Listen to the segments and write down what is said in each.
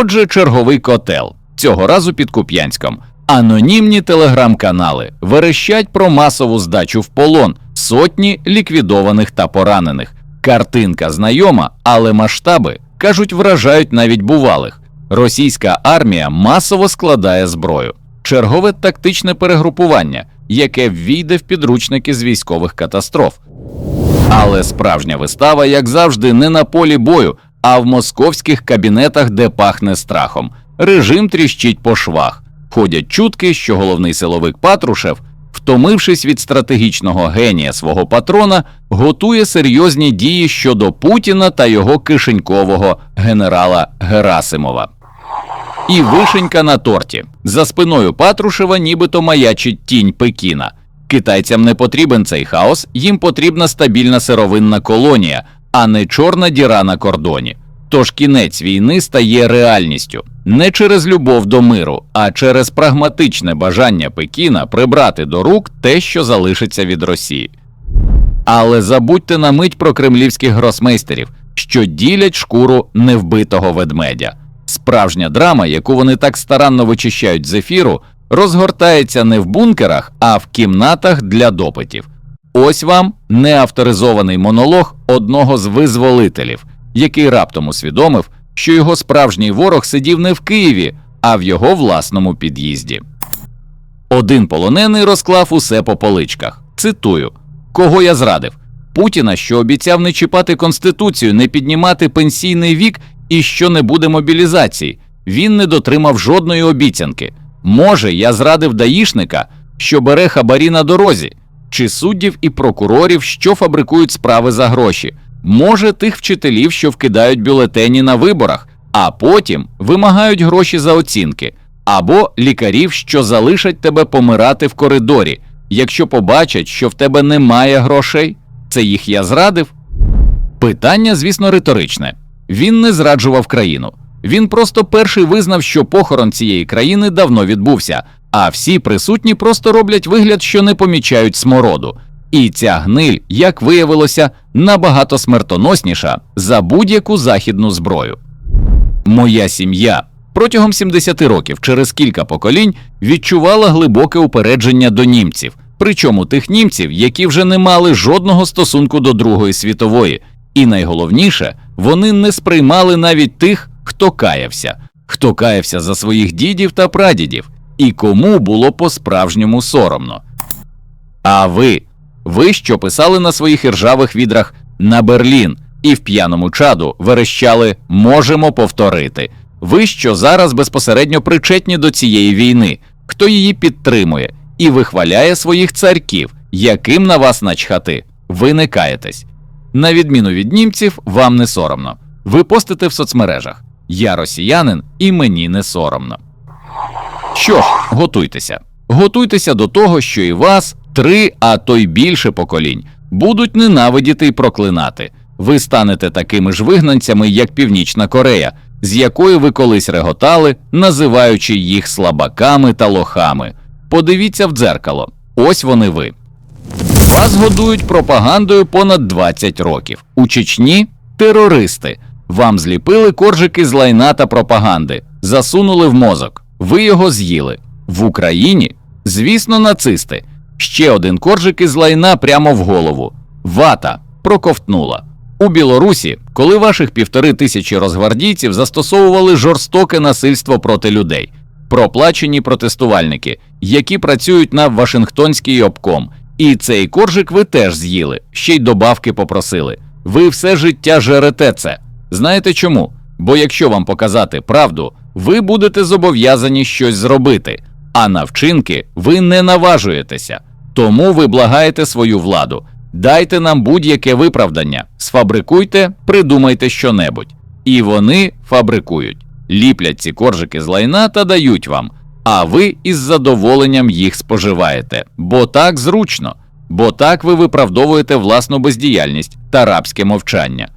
Отже, черговий котел цього разу під Куп'янськом. Анонімні телеграм-канали верещать про масову здачу в полон, сотні ліквідованих та поранених. Картинка знайома, але масштаби кажуть, вражають навіть бувалих. Російська армія масово складає зброю. Чергове тактичне перегрупування, яке ввійде в підручники з військових катастроф. Але справжня вистава, як завжди, не на полі бою, а в московських кабінетах, де пахне страхом. Режим тріщить по швах. Ходять чутки, що головний силовик Патрушев, втомившись від стратегічного генія свого патрона, готує серйозні дії щодо Путіна та його кишенькового генерала Герасимова. І вишенька на торті. За спиною Патрушева нібито маячить тінь Пекіна. Китайцям не потрібен цей хаос, їм потрібна стабільна сировинна колонія, а не чорна діра на кордоні. Тож кінець війни стає реальністю не через любов до миру, а через прагматичне бажання Пекіна прибрати до рук те, що залишиться від Росії. Але забудьте на мить про кремлівських гросмейстерів, що ділять шкуру невбитого ведмедя. Справжня драма, яку вони так старанно вичищають з ефіру, розгортається не в бункерах, а в кімнатах для допитів. Ось вам неавторизований монолог одного з визволителів, який раптом усвідомив, що його справжній ворог сидів не в Києві, а в його власному під'їзді. Один полонений розклав усе по поличках. Цитую: Кого я зрадив? Путіна, що обіцяв не чіпати конституцію, не піднімати пенсійний вік і що не буде мобілізації. Він не дотримав жодної обіцянки. Може, я зрадив даїшника, що бере хабарі на дорозі, чи суддів і прокурорів, що фабрикують справи за гроші. Може, тих вчителів, що вкидають бюлетені на виборах, а потім вимагають гроші за оцінки, або лікарів, що залишать тебе помирати в коридорі, якщо побачать, що в тебе немає грошей. Це їх я зрадив? Питання, звісно, риторичне. Він не зраджував країну. Він просто перший визнав, що похорон цієї країни давно відбувся, а всі присутні просто роблять вигляд, що не помічають смороду. І ця гниль, як виявилося, набагато смертоносніша за будь-яку західну зброю. Моя сім'я протягом 70 років через кілька поколінь відчувала глибоке упередження до німців, причому тих німців, які вже не мали жодного стосунку до Другої світової, і найголовніше, вони не сприймали навіть тих, хто каявся, хто каявся за своїх дідів та прадідів, і кому було по-справжньому соромно. А ви, ви, що писали на своїх іржавих відрах на Берлін і в п'яному чаду верещали можемо повторити. Ви, що зараз безпосередньо причетні до цієї війни, хто її підтримує і вихваляє своїх царьків, яким на вас начхати, ви не каєтесь. На відміну від німців, вам не соромно. Ви постите в соцмережах. Я росіянин і мені не соромно. Що ж, готуйтеся. Готуйтеся до того, що і вас три, а то й більше поколінь будуть ненавидіти і проклинати. Ви станете такими ж вигнанцями, як Північна Корея, з якою ви колись реготали, називаючи їх слабаками та лохами. Подивіться в дзеркало. Ось вони ви. Вас годують пропагандою понад 20 років. У Чечні терористи. Вам зліпили коржики з лайна та пропаганди, засунули в мозок. Ви його з'їли. В Україні, звісно, нацисти. Ще один коржик із лайна прямо в голову. Вата проковтнула. У Білорусі, коли ваших півтори тисячі розгвардійців застосовували жорстоке насильство проти людей, проплачені протестувальники, які працюють на Вашингтонський обком, і цей коржик ви теж з'їли, ще й добавки попросили. Ви все життя жерете це. Знаєте чому? Бо якщо вам показати правду, ви будете зобов'язані щось зробити, а на вчинки ви не наважуєтеся. Тому ви благаєте свою владу. Дайте нам будь-яке виправдання, сфабрикуйте, придумайте щонебудь. І вони фабрикують, ліплять ці коржики з лайна та дають вам, а ви із задоволенням їх споживаєте, бо так зручно, бо так ви виправдовуєте власну бездіяльність та рабське мовчання.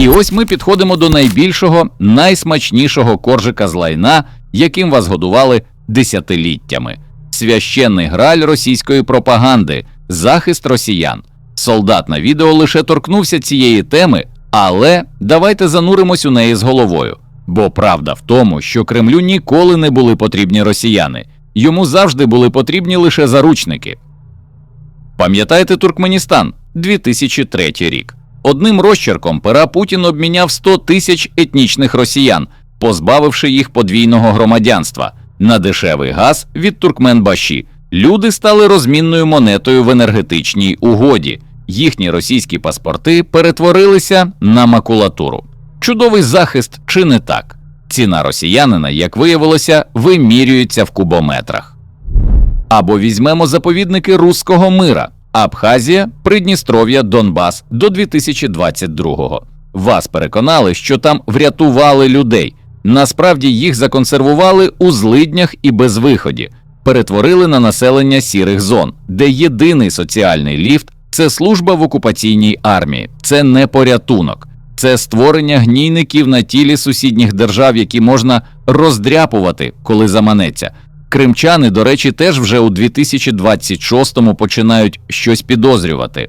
І ось ми підходимо до найбільшого, найсмачнішого коржика з лайна, яким вас годували десятиліттями. Священний граль російської пропаганди, захист росіян. Солдат на відео лише торкнувся цієї теми, але давайте зануримось у неї з головою. Бо правда в тому, що Кремлю ніколи не були потрібні росіяни, йому завжди були потрібні лише заручники. Пам'ятаєте Туркменістан 2003 рік. Одним розчерком пера Путін обміняв 100 тисяч етнічних росіян, позбавивши їх подвійного громадянства на дешевий газ від Туркменбаші. Люди стали розмінною монетою в енергетичній угоді. Їхні російські паспорти перетворилися на макулатуру. Чудовий захист чи не так? Ціна росіянина, як виявилося, вимірюється в кубометрах. Або візьмемо заповідники руського мира Абхазія, Придністров'я, Донбас до 2022-го. Вас переконали, що там врятували людей. Насправді їх законсервували у злиднях і безвиході, перетворили на населення сірих зон, де єдиний соціальний ліфт це служба в окупаційній армії, це не порятунок, це створення гнійників на тілі сусідніх держав, які можна роздряпувати, коли заманеться. Кримчани, до речі, теж вже у 2026-му починають щось підозрювати.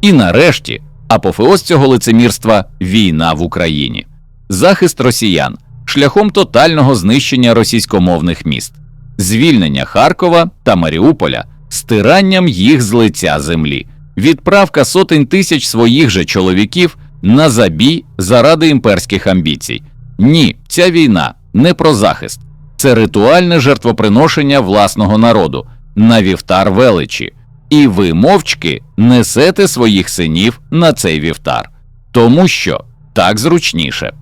І нарешті апофеоз цього лицемірства війна в Україні, захист росіян шляхом тотального знищення російськомовних міст, звільнення Харкова та Маріуполя, стиранням їх з лиця землі, відправка сотень тисяч своїх же чоловіків на забій заради імперських амбіцій. Ні, ця війна не про захист, це ритуальне жертвоприношення власного народу на вівтар величі. І ви мовчки несете своїх синів на цей вівтар, тому що так зручніше.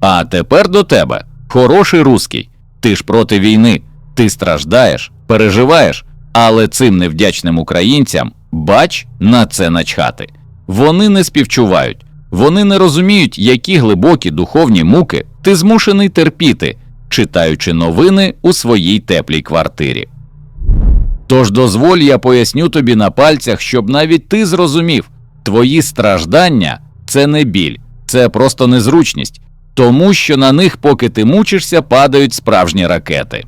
А тепер до тебе, хороший руський. Ти ж проти війни, ти страждаєш, переживаєш, але цим невдячним українцям бач на це начхати. Вони не співчувають, вони не розуміють, які глибокі духовні муки ти змушений терпіти, читаючи новини у своїй теплій квартирі. Тож дозволь, я поясню тобі на пальцях, щоб навіть ти зрозумів, твої страждання це не біль, це просто незручність, тому що на них, поки ти мучишся, падають справжні ракети.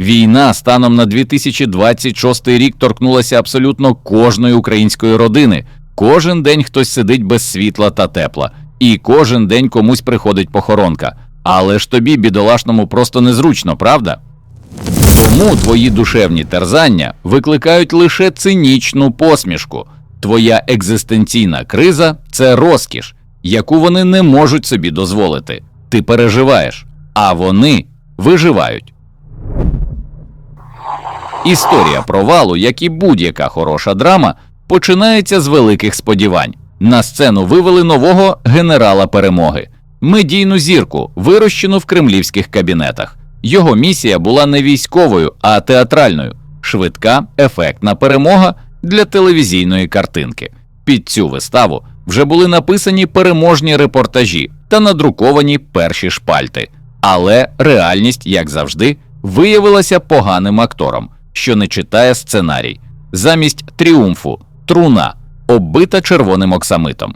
Війна станом на 2026 рік торкнулася абсолютно кожної української родини. Кожен день хтось сидить без світла та тепла, і кожен день комусь приходить похоронка. Але ж тобі, бідолашному, просто незручно, правда? Тому твої душевні терзання викликають лише цинічну посмішку. Твоя екзистенційна криза це розкіш, яку вони не можуть собі дозволити. Ти переживаєш, а вони виживають. Історія провалу, як і будь-яка хороша драма, починається з великих сподівань. На сцену вивели нового генерала перемоги, медійну зірку, вирощену в кремлівських кабінетах. Його місія була не військовою, а театральною, швидка, ефектна перемога для телевізійної картинки. Під цю виставу вже були написані переможні репортажі та надруковані перші шпальти. Але реальність, як завжди, виявилася поганим актором, що не читає сценарій. Замість тріумфу, труна, оббита червоним оксамитом.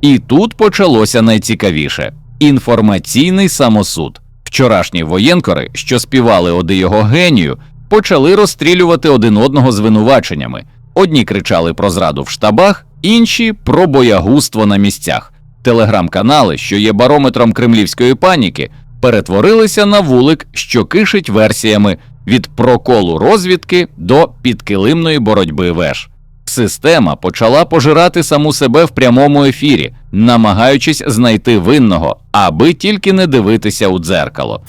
І тут почалося найцікавіше інформаційний самосуд. Вчорашні воєнкори, що співали оди його генію, почали розстрілювати один одного звинуваченнями. Одні кричали про зраду в штабах, інші про боягузтво на місцях. Телеграм-канали, що є барометром кремлівської паніки, перетворилися на вулик, що кишить версіями від проколу розвідки до підкилимної боротьби веж. Система почала пожирати саму себе в прямому ефірі, намагаючись знайти винного, аби тільки не дивитися у дзеркало.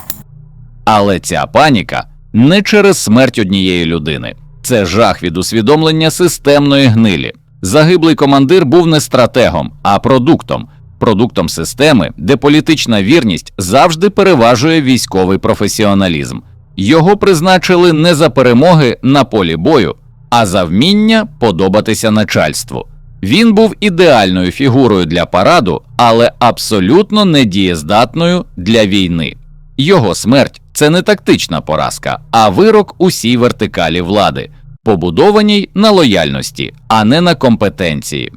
Але ця паніка не через смерть однієї людини, це жах від усвідомлення системної гнилі. Загиблий командир був не стратегом, а продуктом, продуктом системи, де політична вірність завжди переважує військовий професіоналізм. Його призначили не за перемоги на полі бою, а за вміння подобатися начальству. Він був ідеальною фігурою для параду, але абсолютно недієздатною для війни. Його смерть це не тактична поразка, а вирок усій вертикалі влади, побудованій на лояльності, а не на компетенції.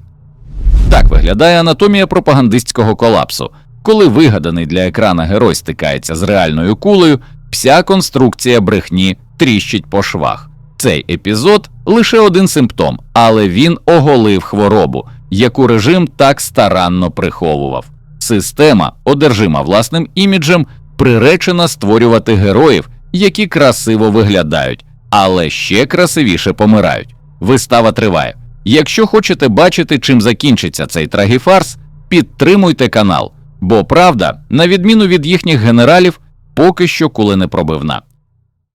Так виглядає анатомія пропагандистського колапсу, коли вигаданий для екрана герой стикається з реальною кулею, вся конструкція брехні тріщить по швах. Цей епізод лише один симптом, але він оголив хворобу, яку режим так старанно приховував. Система, одержима власним іміджем, приречена створювати героїв, які красиво виглядають, але ще красивіше помирають. Вистава триває. Якщо хочете бачити, чим закінчиться цей трагіфарс, підтримуйте канал, бо правда, на відміну від їхніх генералів, поки що кули не пробивна.